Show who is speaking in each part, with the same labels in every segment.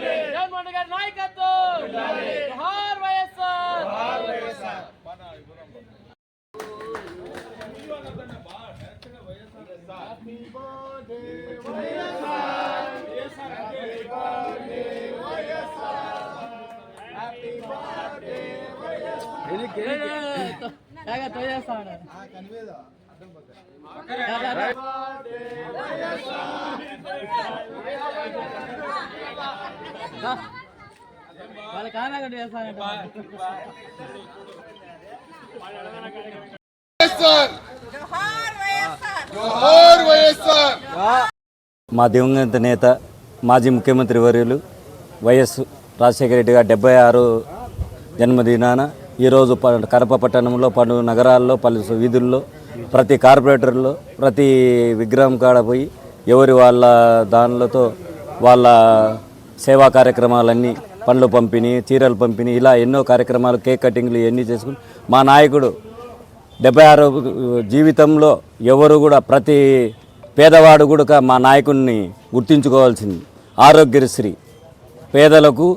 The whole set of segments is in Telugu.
Speaker 1: జగన్మోహన్
Speaker 2: గారి నాయకత్వం జోహార్ వైఎస్ఆర్
Speaker 1: జోహార్ వైఎస్ఆర్
Speaker 3: మా దివంగత నేత మాజీ ముఖ్యమంత్రి వర్యులు వైఎస్ రాజశేఖర రెడ్డి గారి డెబ్బై ఆరు జన్మదినాన ఈరోజు ప కడప పట్టణంలో పలు నగరాల్లో పలు వీధుల్లో ప్రతి కార్పొరేటర్లో ప్రతి విగ్రహం కాడ పోయి ఎవరి వాళ్ళ దానిలతో వాళ్ళ సేవా కార్యక్రమాలన్నీ పండ్లు పంపిణీ చీరలు పంపిణీ ఇలా ఎన్నో కార్యక్రమాలు కేక్ కటింగ్లు ఇవన్నీ చేసుకుని మా నాయకుడు డెబ్బై ఆరు జీవితంలో ఎవరు కూడా ప్రతి పేదవాడు కూడా మా నాయకుడిని గుర్తించుకోవాల్సింది. ఆరోగ్యశ్రీ. పేదలకు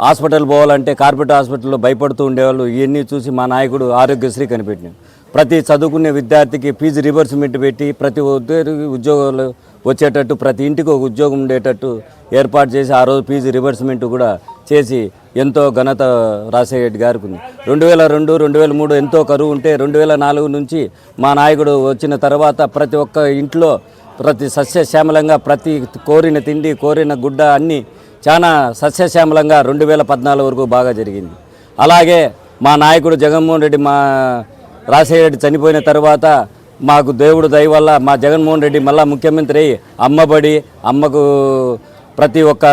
Speaker 3: హాస్పిటల్ పోవాలంటే కార్పొరేట్ హాస్పిటల్లో భయపడుతూ ఉండేవాళ్ళు. ఇవన్నీ చూసి మా నాయకుడు ఆరోగ్యశ్రీ కనిపెట్టినాడు. ప్రతి చదువుకునే విద్యార్థికి ఫీజు రివర్స్మెంట్ పెట్టి ప్రతి ఉద్యోగి ఉద్యోగాలు వచ్చేటట్టు ప్రతి ఇంటికి ఒక ఉద్యోగం ఉండేటట్టు ఏర్పాటు చేసి ఆ రోజు ఫీజు రివర్స్మెంట్ కూడా చేసి ఎంతో ఘనత రాజశేఖర రెడ్డి గారికి ఉంది. రెండు వేల రెండు రెండు వేల మూడు ఎంతో కరువు ఉంటే రెండు వేల నాలుగు నుంచి మా నాయకుడు వచ్చిన తర్వాత ప్రతి ఒక్క ఇంట్లో ప్రతి సస్యశ్యామలంగా ప్రతి కోరిన తిండి కోరిన గుడ్డ అన్నీ చాలా సస్యశ్యామలంగా రెండు వేల పద్నాలుగు వరకు బాగా జరిగింది. అలాగే మా నాయకుడు జగన్మోహన్ రెడ్డి మా రాజశేఖర రెడ్డి చనిపోయిన తర్వాత మాకు దేవుడు దయ వల్ల మా జగన్మోహన్ రెడ్డి మళ్ళా ముఖ్యమంత్రి అమ్మబడి అమ్మకు ప్రతి ఒక్క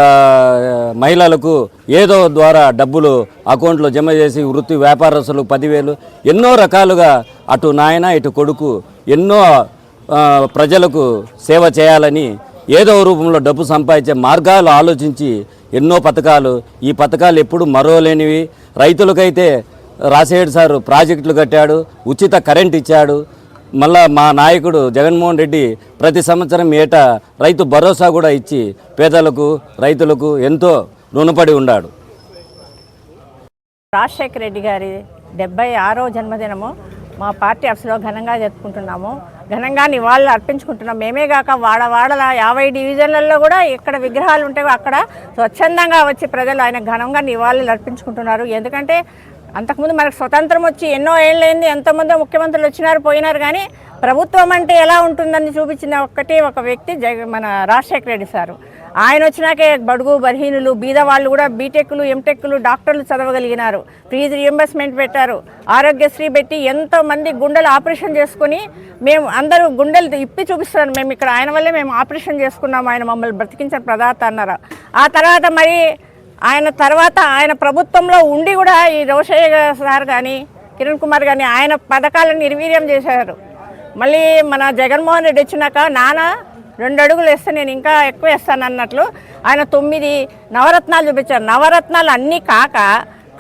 Speaker 3: మహిళలకు ఏదో ద్వారా డబ్బులు అకౌంట్లో జమ చేసి వృత్తి వ్యాపారస్తులు పదివేలు ఎన్నో రకాలుగా అటు నాయన ఇటు కొడుకు ఎన్నో ప్రజలకు సేవ చేయాలని ఏదో రూపంలో డబ్బు సంపాదించే మార్గాలు ఆలోచించి ఎన్నో పథకాలు. ఈ పథకాలు ఎప్పుడు మరోలేనివి రైతులకైతే రాజశేఖర్ సారు ప్రాజెక్టులు కట్టాడు ఉచిత కరెంట్ ఇచ్చాడు. మళ్ళా మా నాయకుడు జగన్మోహన్ రెడ్డి ప్రతి సంవత్సరం ఏటా రైతు భరోసా కూడా ఇచ్చి పేదలకు రైతులకు ఎంతో రుణపడి ఉన్నాడు.
Speaker 4: రాజశేఖర రెడ్డి గారి డెబ్బై ఆరో జన్మదినము మా పార్టీ ఆఫీస్లో ఘనంగా జరుపుకుంటున్నాము. ఘనంగా నివాళులు అర్పించుకుంటున్నాం. మేమే కాక వాడ వాడల యాభై డివిజన్లలో కూడా ఎక్కడ విగ్రహాలు ఉంటాయో అక్కడ స్వచ్ఛందంగా వచ్చి ప్రజలు ఆయన ఘనంగా నివాళులు అర్పించుకుంటున్నారు. ఎందుకంటే అంతకుముందు మనకు స్వతంత్రం వచ్చి ఎన్నో ఏళ్ళైంది ఎంతోమంది ముఖ్యమంత్రులు వచ్చినారు పోయినారు కానీ ప్రభుత్వం అంటే ఎలా ఉంటుందని చూపించిన ఒక్కటే ఒక వ్యక్తి జగ మన రాజశేఖర రెడ్డి సారు. ఆయన వచ్చినాకే బడుగు బలహీనులు బీద వాళ్ళు కూడా బీటెక్లు ఎంటెక్లు డాక్టర్లు చదవగలిగినారు. ఫీజు రియంబర్స్మెంట్ పెట్టారు. ఆరోగ్యశ్రీ పెట్టి ఎంతోమంది గుండెలు ఆపరేషన్ చేసుకుని మేము అందరూ గుండెలు ఇప్పి చూపిస్తున్నారు. మేము ఇక్కడ ఆయన వల్లే మేము ఆపరేషన్ చేసుకున్నాము. ఆయన మమ్మల్ని బ్రతికించిన ప్రదాత అన్నారు. ఆ తర్వాత మరి ఆయన తర్వాత ఆయన ప్రభుత్వంలో ఉండి కూడా ఈ రోషయ్య సార్ కానీ కిరణ్ కుమార్ కానీ ఆయన పథకాలను నిర్వీర్యం చేశారు. మళ్ళీ మన జగన్మోహన్ రెడ్డి వచ్చినాక నాన్న రెండు అడుగులు వేస్తే నేను ఇంకా ఎక్కువ వేస్తాను అన్నట్లు ఆయన తొమ్మిది నవరత్నాలు చూపించారు. నవరత్నాలు అన్నీ కాక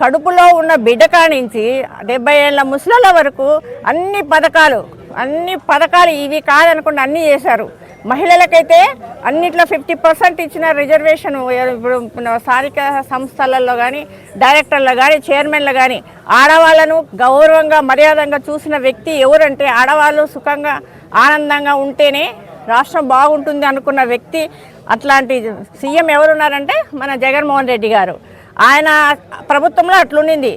Speaker 4: కడుపులో ఉన్న బిడ్డ కానించి డెబ్బై ఏళ్ళ ముసలాల వరకు అన్ని పథకాలు అన్ని పథకాలు ఇవి కాదనకుండా అన్నీ చేశారు. మహిళలకైతే అన్నిట్లో ఫిఫ్టీ పర్సెంట్ ఇచ్చిన రిజర్వేషన్ ఇప్పుడు స్థానిక సంస్థలలో కానీ డైరెక్టర్లు కానీ చైర్మన్లు కానీ ఆడవాళ్ళను గౌరవంగా మర్యాదంగా చూసిన వ్యక్తి ఎవరంటే ఆడవాళ్ళు సుఖంగా ఆనందంగా ఉంటేనే రాష్ట్రం బాగుంటుంది అనుకున్న వ్యక్తి అట్లాంటి సీఎం ఎవరున్నారంటే మన జగన్మోహన్ రెడ్డి గారు. ఆయన ప్రభుత్వంలో అట్లుండింది.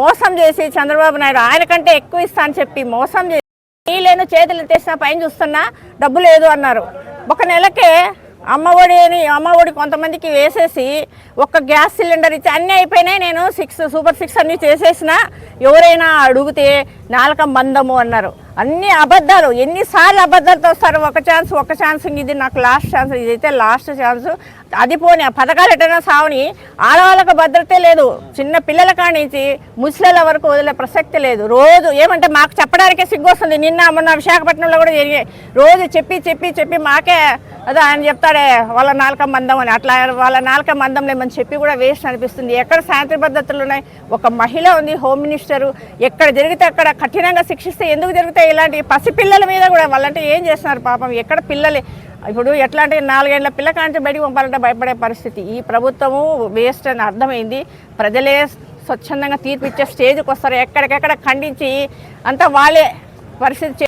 Speaker 4: మోసం చేసి చంద్రబాబు నాయుడు ఆయన కంటే ఎక్కువ ఇస్తా అని చెప్పి మోసం చేసి చేతులు తెచ్చిన పైన చూస్తున్నా డబ్బు లేదు అన్నారు. ఒక నెలకే అమ్మఒడి అని అమ్మఒడి కొంతమందికి వేసేసి ఒక్క గ్యాస్ సిలిండర్ ఇచ్చి అన్నీ అయిపోయినాయి. నేను సిక్స్ సూపర్ సిక్స్ అన్నీ చేసేసిన ఎవరైనా అడిగితే నాలుక మందము అన్నారు. అన్ని అబద్ధాలు ఎన్నిసార్లు అబద్ధాలతో వస్తారు? ఒక ఛాన్స్ ఒక ఛాన్స్ ఇది నాకు లాస్ట్ ఛాన్స్ ఇదైతే లాస్ట్ ఛాన్స్. అది పోనీ ఆ పథకాలు ఎట్టైనా సావని ఆడవాళ్ళకు భద్రతే లేదు. చిన్న పిల్లల కానించి ముసలిల వరకు వదిలే ప్రసక్తి లేదు. రోజు ఏమంటే మాకు చెప్పడానికే సిగ్గు వస్తుంది నిన్న మొన్న విశాఖపట్నంలో కూడా జరిగాయి రోజు చెప్పి చెప్పి చెప్పి మాకే అదే ఆయన చెప్తాడే వాళ్ళ నాలుక మందం అని. అట్లా వాళ్ళ నాలుక మందం లేమని చెప్పి కూడా వేస్ట్ అనిపిస్తుంది. ఎక్కడ శాంతి భద్రతలు ఉన్నాయి? ఒక మహిళ ఉంది హోమ్ మినిస్టరు. ఎక్కడ జరిగితే అక్కడ కఠినంగా శిక్షిస్తే ఎందుకు జరుగుతాయి? ఇలాంటి పసిపిల్లల మీద కూడా వాళ్ళంటే ఏం చేస్తున్నారు పాపం? ఎక్కడ పిల్లలు ఇప్పుడు ఎట్లా అంటే నాలుగేళ్ళ పిల్ల కాంచి బయటికి పంపాలంటే భయపడే పరిస్థితి. ఈ ప్రభుత్వము వేస్ట్ అని అర్థమైంది. ప్రజలే స్వచ్ఛందంగా తీర్పు ఇచ్చే స్టేజ్కి వస్తారు. ఎక్కడికెక్కడ ఖండించి అంతా వాళ్ళే పరిస్థితి